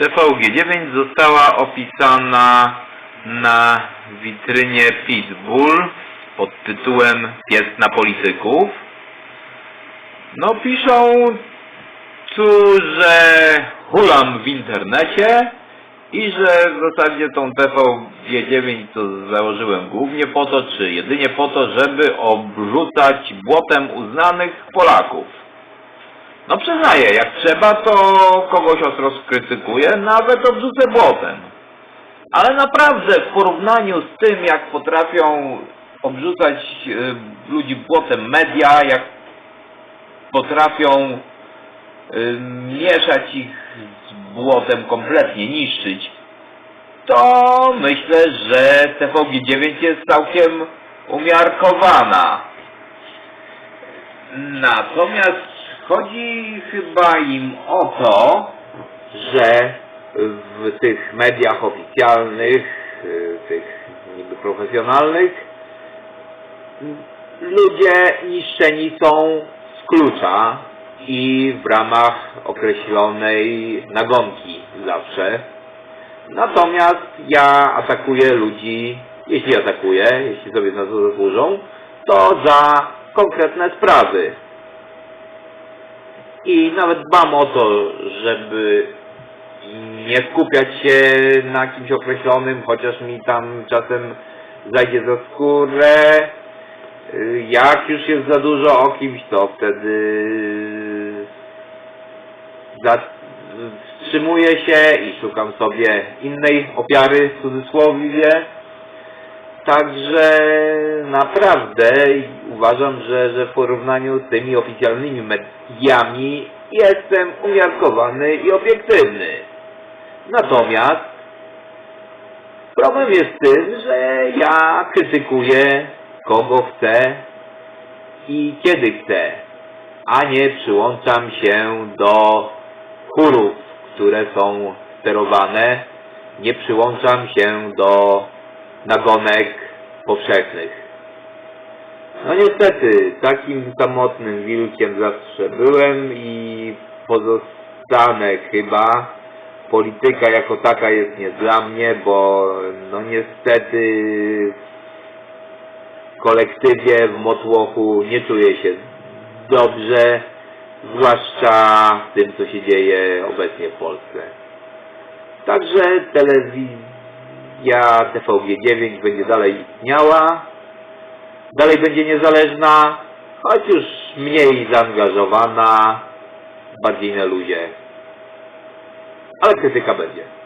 TVG9 została opisana na witrynie Pitbull pod tytułem Pies na polityków. No piszą tu, że hulam w internecie i że w zasadzie tą TVG9 to założyłem głównie po to, czy jedynie po to, żeby obrzucać błotem uznanych Polaków. No przyznaję, jak trzeba, to kogoś ostro skrytykuję, nawet obrzucę błotem. Ale naprawdę w porównaniu z tym, jak potrafią obrzucać e, ludzi błotem media, jak potrafią y, mieszać ich z błotem, kompletnie niszczyć, to myślę, że TVG9 jest całkiem umiarkowana. Natomiast chodzi chyba im o to, że w tych mediach oficjalnych, y, tych niby profesjonalnych, ludzie niszczeni są z klucza i w ramach określonej nagonki zawsze. Natomiast ja atakuję ludzi, jeśli atakuję, jeśli sobie na to zasłużą, to za konkretne sprawy. I nawet dbam o to, żeby nie skupiać się na kimś określonym, chociaż mi tam czasem zajdzie za skórę. Jak już jest za dużo o kimś, to wtedy wstrzymuję się i szukam sobie innej ofiary, w cudzysłowie. Także naprawdę uważam, że, że w porównaniu z tymi oficjalnymi mediami jestem umiarkowany i obiektywny. Natomiast problem jest tym, że ja krytykuję kogo chcę i kiedy chcę, a nie przyłączam się do chórów, które są sterowane, nie przyłączam się do nagonek powszechnych. No niestety, takim samotnym wilkiem zawsze byłem i pozostanę chyba. Polityka jako taka jest nie dla mnie, bo no niestety w kolektywie, w motłochu nie czuję się dobrze, zwłaszcza w tym, co się dzieje obecnie w Polsce. Także telewizja TVG9 będzie dalej istniała, dalej będzie niezależna, choć już mniej zaangażowana, bardziej na luzie. Ale krytyka będzie.